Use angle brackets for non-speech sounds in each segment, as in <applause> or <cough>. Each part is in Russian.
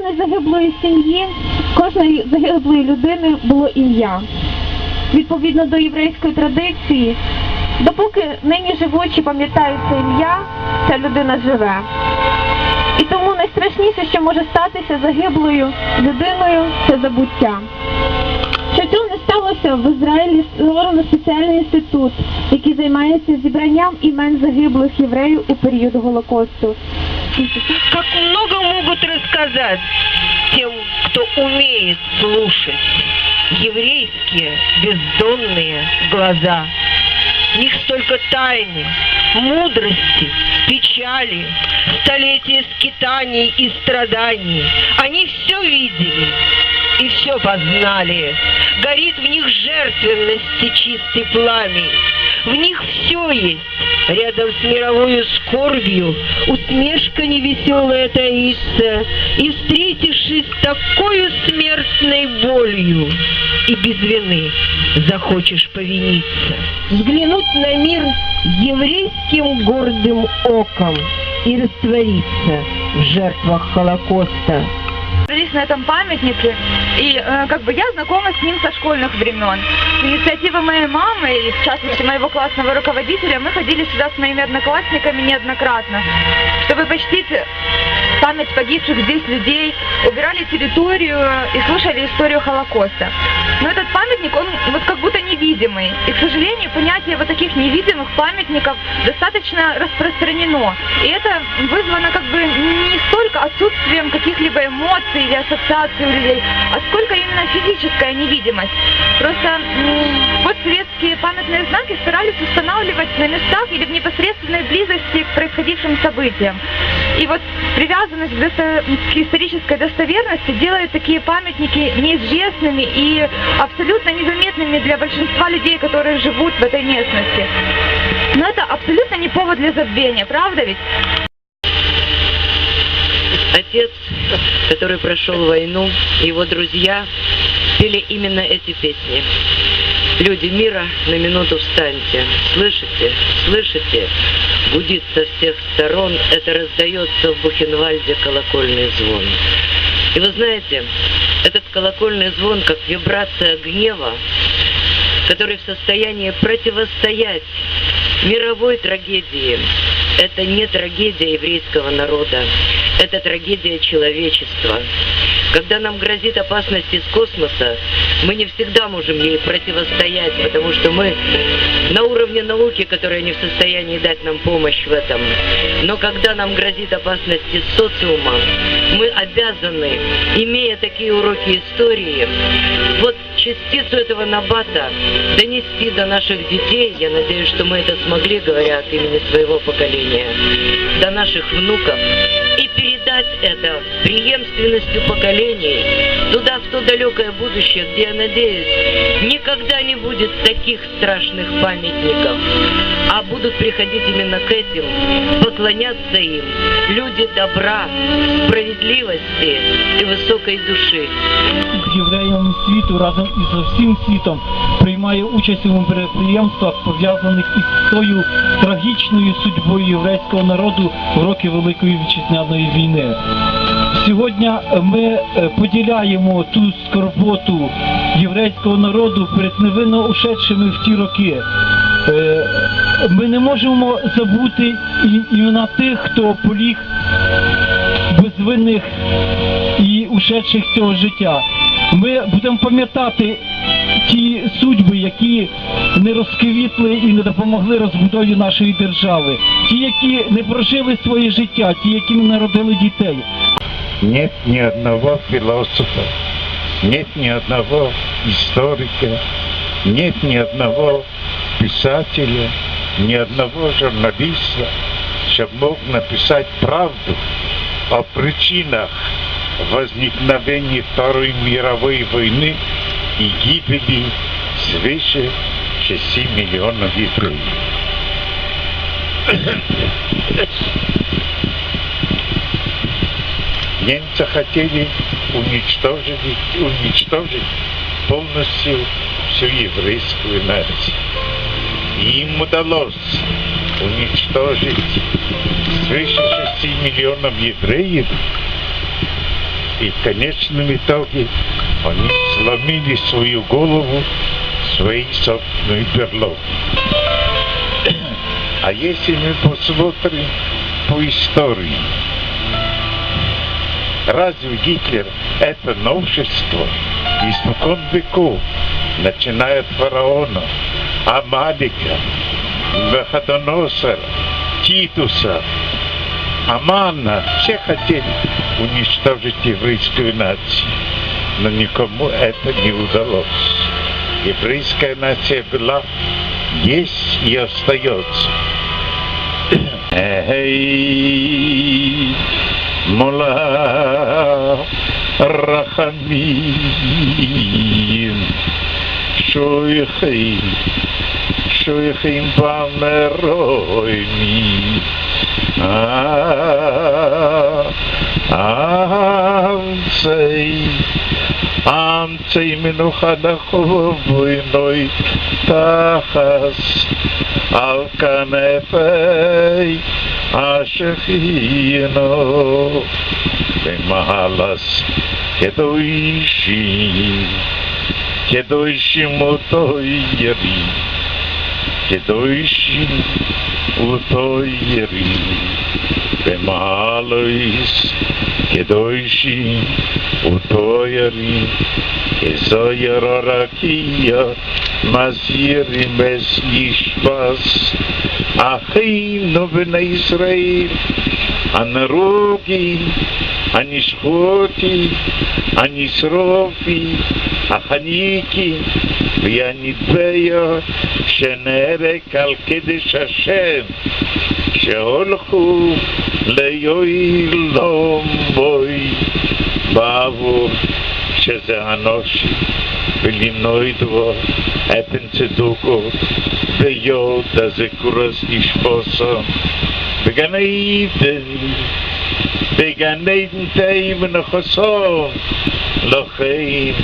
кожної загиблої сім'ї, кожної загиблої людини було ім'я. Відповідно до єврейської традиції, допоки нині живучі пам'ятають це ім'я, ця людина живе. І тому найстрашніше, що може статися загиблою людиною, це забуття. Що цього не сталося в Ізраїлі створено спеціальний інститут, який займається зібранням імен загиблих євреїв у період Голокосту. Как много могут рассказать тем, кто умеет слушать. Еврейские бездонные глаза. В них столько тайны, мудрости, печали, столетия скитаний и страданий. Они все видели и все познали. Горит в них жертвенности чистый пламень. В них все есть. Рядом с мировой скорбью усмешка невеселая таится, И, встретившись такой смертной болью, И без вины захочешь повиниться. Взглянуть на мир еврейским гордым оком И раствориться в жертвах Холокоста. Здесь на этом памятнике, и э, как бы я знакома с ним со школьных времен. С инициативы моей мамы и в частности моего классного руководителя мы ходили сюда с моими одноклассниками неоднократно, чтобы почтить память погибших здесь людей, убирали территорию и слушали историю Холокоста. Но этот памятник, он вот как будто невидимый. И, к сожалению, понятие вот таких невидимых памятников достаточно распространено. И это вызвано как бы не столько отсутствием каких-либо эмоций или ассоциаций у людей, а сколько именно физическая невидимость. Просто м, постсоветские памятные знаки старались устанавливать на местах или в непосредственной близости к происходившим событиям. И вот привязанность к, исторической достоверности делает такие памятники неизвестными и абсолютно незаметными для большинства людей, которые живут в этой местности. Но это абсолютно не повод для забвения, правда ведь? Отец, который прошел войну, его друзья пели именно эти песни. Люди мира, на минуту встаньте. Слышите? Слышите? Гудит со всех сторон, это раздается в Бухенвальде колокольный звон. И вы знаете, этот колокольный звон, как вибрация гнева, который в состоянии противостоять мировой трагедии. Это не трагедия еврейского народа, это трагедия человечества. Когда нам грозит опасность из космоса, мы не всегда можем ей противостоять, потому что мы на уровне науки, которая не в состоянии дать нам помощь в этом. Но когда нам грозит опасность из социума, мы обязаны, имея такие уроки истории, вот частицу этого набата донести до наших детей, я надеюсь, что мы это смогли, говоря от имени своего поколения, до наших внуков, и передать это преемственностью поколений. Туда, в то далекое будущее, где, я надеюсь, никогда не будет таких страшных памятников, а будут приходить именно к этим, поклоняться им люди добра, справедливости и высокой души. євреям світу разом із всім світом приймає участь у мероприємствах, пов'язаних із тою трагічною судьбою єврейського народу в роки Великої Вітчизняної війни. Сьогодні ми е, поділяємо ту скорботу єврейського народу перед невинно ушедшими в ті роки. Е, Ми не можемо забути і- імена тих, хто поліг безвинних і ушедших цього життя. Ми будемо пам'ятати ті судьби, які не розквітли і не допомогли розбудові нашої держави, ті, які не прожили своє життя, ті, які не народили дітей. Нет ни одного философа, нет ни одного историка, нет ни одного писателя, ни одного журналиста, чтобы мог написать правду о причинах возникновения Второй мировой войны и гибели свыше 6 миллионов евреев. Немцы хотели уничтожить, уничтожить полностью всю еврейскую нацию. И им удалось уничтожить свыше 6 миллионов евреев И в конечном итоге они сломили свою голову в своей собственной берлоге. А если мы посмотрим по истории, разве Гитлер это новшество испокон веков, начиная от фараона, Амалика, Ваходоносора, Титуса, Амана, все хотели уничтожить еврейскую нацию, но никому это не удалось. Еврейская нация была, есть и остается. <clears throat> Эй, מולה רחמים שויכים שויכים במרוימי אמצי אמצי מנוחה נחוב ובוינוי תחס על כנפי אמצי Ασεφίνο και μάλας και το ίσι και το ίσι μου το γερί και το ίσι μου το γερί ומעלויס קדושי וטוירי כזויר הרקיע מזיר עם אס ישפס. אחינו בני ישראל הנרוגי הנשחותי הנשרופי החניקי והנדבר שנהרק על קדש השם. שאולכו ליועילום בוי בעבור שזה אנושי ולמנועי דבו אתן צדוקו ויוד הזה קורס נשפוסו וגן הייתן וגן הייתן תאים ונחוסו לוחים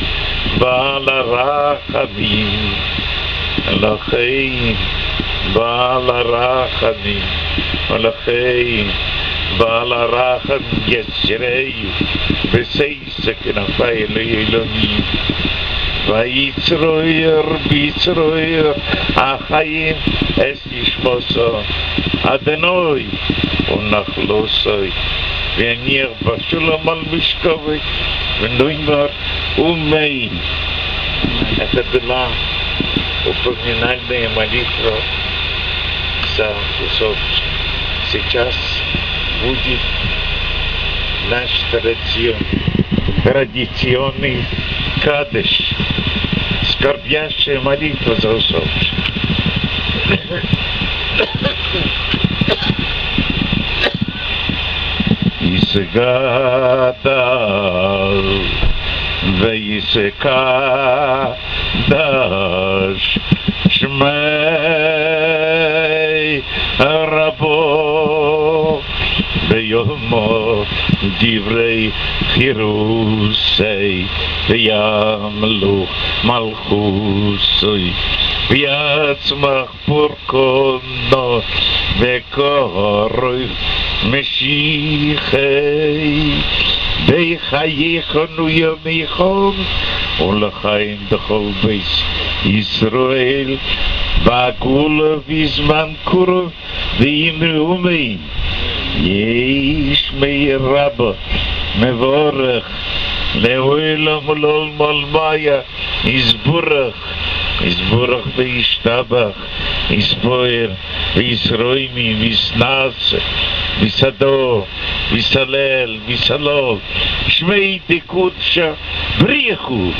בעל הרחמים לוחים בעל הרחמים. und der Fee war la rachen gesrei beseit sich in der Fee leilen vai tsroyer bi tsroyer a khayn es ish moso adenoy un nach losoy venier ba shul sa сейчас будет наш традиционный, традиционный кадыш, скорбящая молитва за усопших. Исгадал, Ваисекадаш, Шмей, Ра. די divrei khir sei, ya malchus sei, pets mach fur konn, vekoroy, meshi khe, de gey genoey me khom, un le gey יש מי רבו מבורך לעולם ולעול מלמיה יסבורך יסבורך וישתבח יסבויר וישרוימי ויסנאסה ויסדו ויסלל ויסלול שמי דקודשה בריחו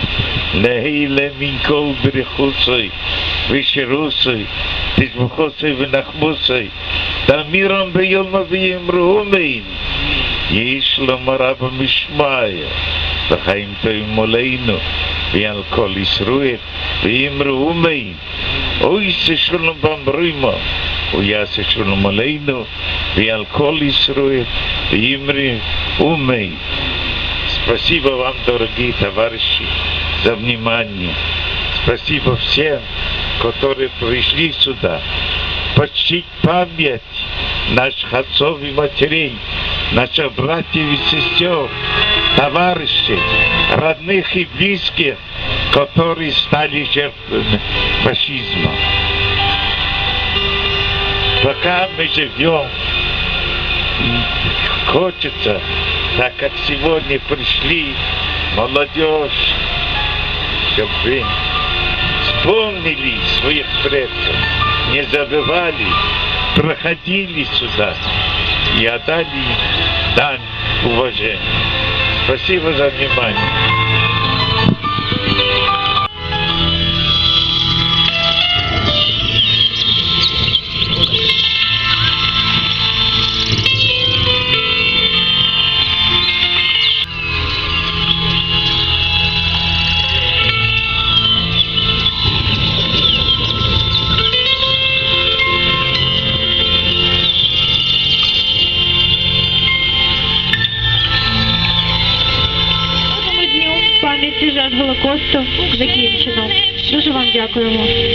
להילה מן כל בריחוסי ושירוסי תשבחוסי ונחמוסי תאמירם ביום ויאמרו אמן יש לומר אבא משמעיה וחיים טועים מולנו ועל כל ישראל ויאמרו אמן אוי ששולם במרימה ויעשה שלום עלינו ועל כל ישראל ויאמרי אמן Спасибо вам, дорогие товарищи, за внимание. Спасибо всем, которые пришли сюда. Почтить память наших отцов и матерей, наших братьев и сестер, товарищей, родных и близких, которые стали жертвами фашизма. Пока мы живем, хочется, так как сегодня пришли молодежь, чтобы вспомнили своих предков, не забывали, проходили сюда и отдали дань уважения. Спасибо за внимание. Дякуємо.